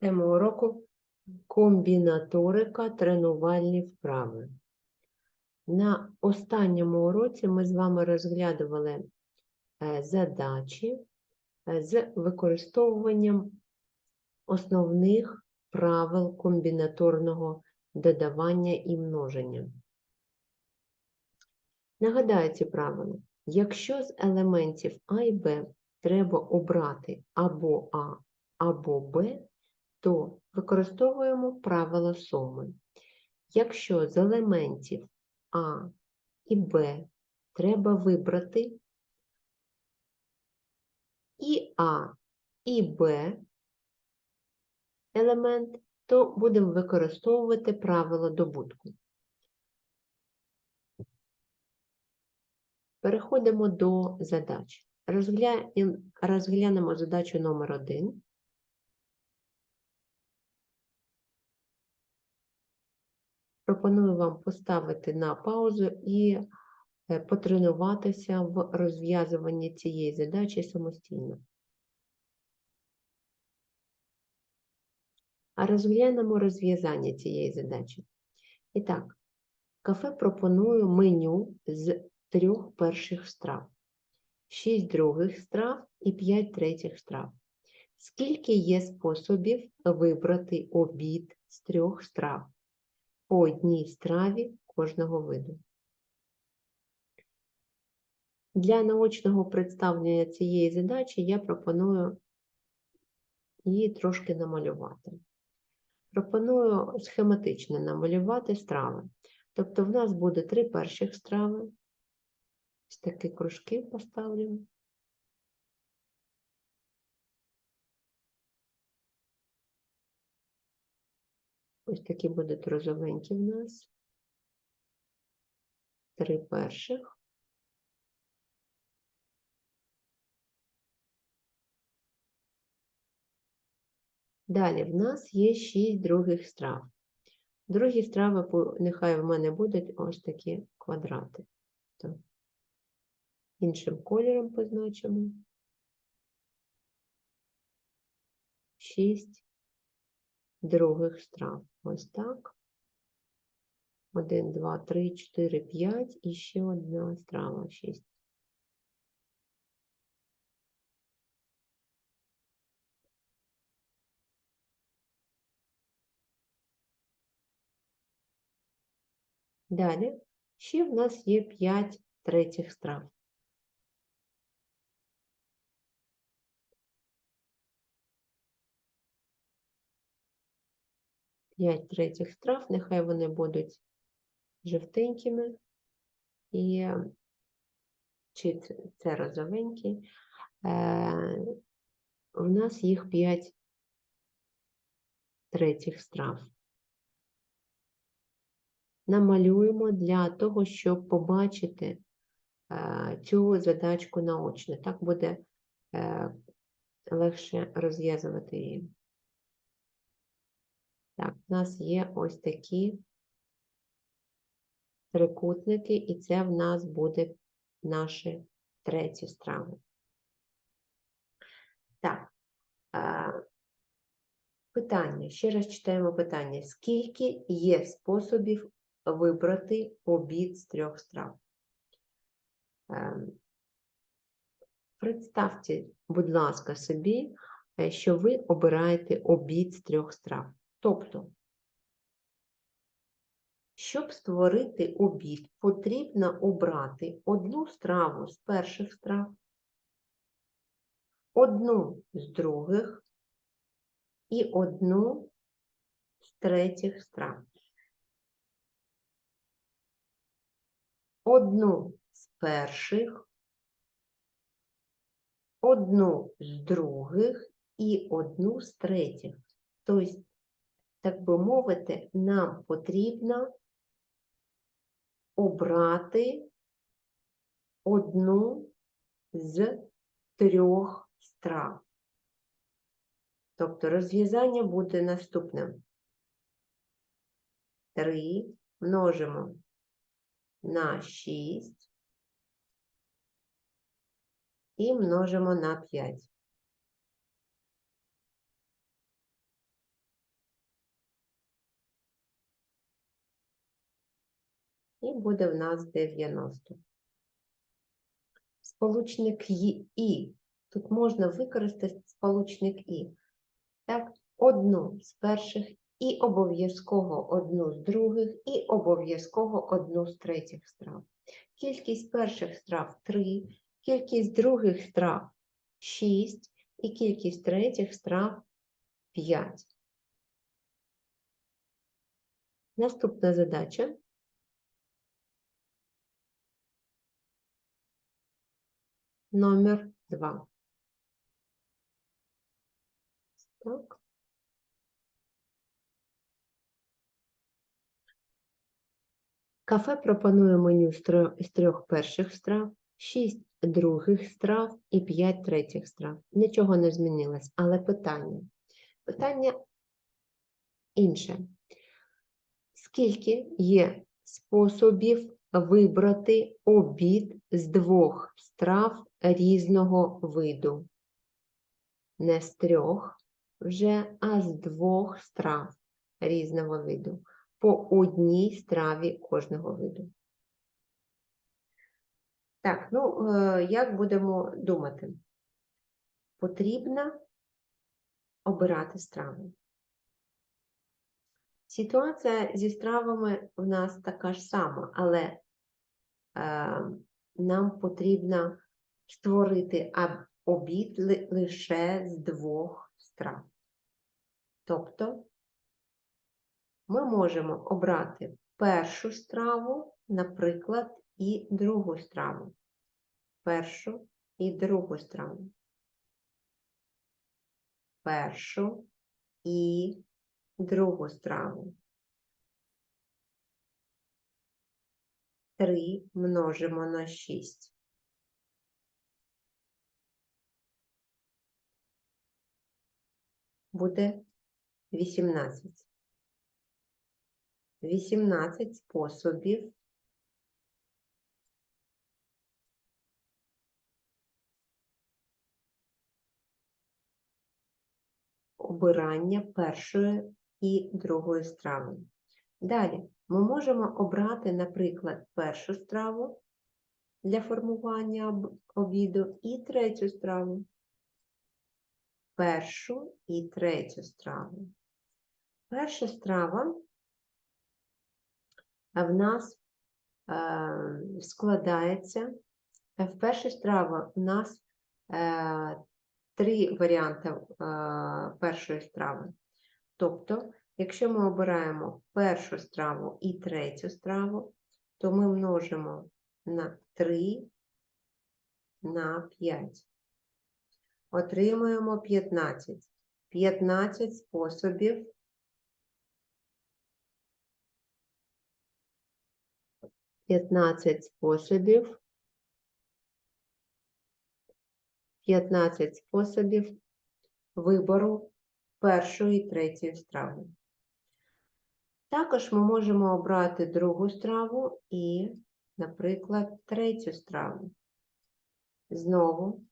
Тема уроку комбінаторика тренувальні вправи. На останньому уроці ми з вами розглядували е, задачі е, з використовуванням основних правил комбінаторного додавання і множення. Нагадаю ці правила. Якщо з елементів А і Б треба обрати або А, або Б, то використовуємо правило суми. Якщо з елементів А і Б треба вибрати і А, і Б елемент, то будемо використовувати правило добутку. Переходимо до задач. Розгля- Розглянемо задачу номер 1. Пропоную вам поставити на паузу і е, потренуватися в розв'язуванні цієї задачі самостійно. А розглянемо розв'язання цієї задачі. І так, кафе пропонує меню з трьох перших страв, шість других страв і п'ять третіх страв. Скільки є способів вибрати обід з трьох страв? По одній страві кожного виду. Для наочного представлення цієї задачі я пропоную її трошки намалювати. Пропоную схематично намалювати страви. Тобто в нас буде три перших страви. Ось такі кружки поставлю. Ось такі будуть розовенькі в нас. Три перших. Далі в нас є шість других страв. Другі страви, нехай в мене будуть ось такі квадрати. То іншим кольором позначимо. Шість других страв. Ось так. Один, два, три, чотири, п'ять і ще одна страва, шість. Далі ще в нас є п'ять третіх страв. П'ять третіх страв, нехай вони будуть жовтенькими і чи це, розовенькі. Е, у нас їх п'ять третіх страв. Намалюємо для того, щоб побачити е, цю задачку наочно. Так буде е, легше розв'язувати її. Так, у нас є ось такі трикутники, і це в нас буде наші треті страви. Так, е, питання. Ще раз читаємо питання. Скільки є способів вибрати обід з трьох страв? Ем, Представте, будь ласка, собі, е, що ви обираєте обід з трьох страв. Тобто, щоб створити обід, потрібно обрати одну страву з перших страв, одну з других і одну з третіх страв. Одну з перших, одну з других і одну з третіх. Тобто, так би мовити, нам потрібно обрати одну з трьох страв. Тобто розв'язання буде наступним. 3 множимо на 6 і множимо на 5. І буде в нас 90. Сполучник «і». Тут можна використати сполучник «і». Так, одну з перших і обов'язково одну з других, і обов'язково одну з третіх страв. Кількість перших страв 3, кількість других страв 6 і кількість третіх страв 5. Наступна задача. Номер 2. Так. Кафе пропонує меню з трьох перших страв, шість других страв і п'ять третіх страв. Нічого не змінилось, але питання. Питання інше. Скільки є способів вибрати обід з двох страв різного виду? Не з трьох вже, а з двох страв різного виду по одній страві кожного виду. Так, ну, е, як будемо думати? Потрібно обирати страви. Ситуація зі стравами в нас така ж сама, але е, нам потрібно створити обід лише з двох страв. Тобто ми можемо обрати першу страву, наприклад, і другу страву. Першу і другу страву. Першу і другу страву. Три множимо на шість. Буде вісімнадцять. 18 способів обирання першої і другої страви. Далі ми можемо обрати, наприклад, першу страву для формування обіду і третю страву. Першу і третю страву. Перша страва в нас е, складається. Е, в першій страви у нас е, три варіанти першої страви. Тобто, якщо ми обираємо першу страву і третю страву, то ми множимо на 3 на 5. Отримуємо 15. 15 способів 15 способів, 15 способів вибору першої і третьої страви. Також ми можемо обрати другу страву і, наприклад, третю страву. Знову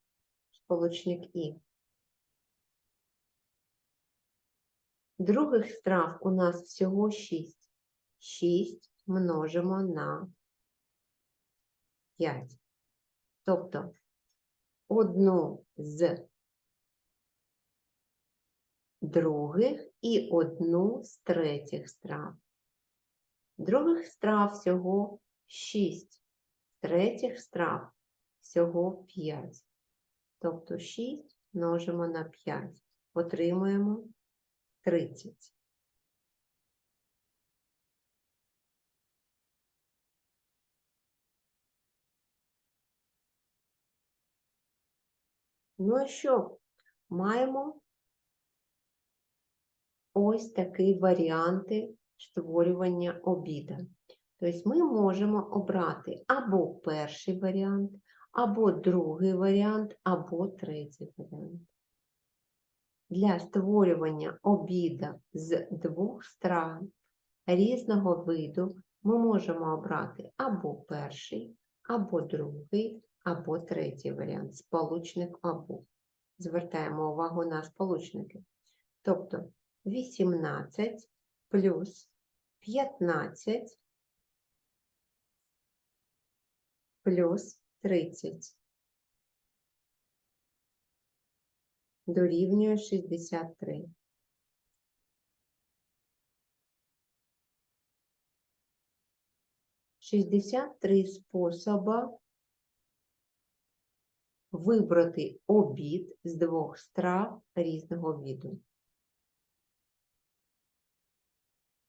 сполучник І. Других страв у нас всього 6. 6 множимо на 5. Тобто одну з других і одну з третіх страв. Других страв всього 6, третіх страв всього 5. Тобто 6 множимо на 5. Отримуємо 30. Ну і що? Маємо ось такі варіанти створювання обіда. Тобто ми можемо обрати або перший варіант, або другий варіант, або третій варіант. Для створювання обіда з двох стран різного виду ми можемо обрати або перший, або другий, або третій варіант сполучник або. Звертаємо увагу на сполучники. Тобто 18 плюс 15 плюс 30 дорівнює 63. Шістдесят три способа вибрати обід з двох страв різного виду.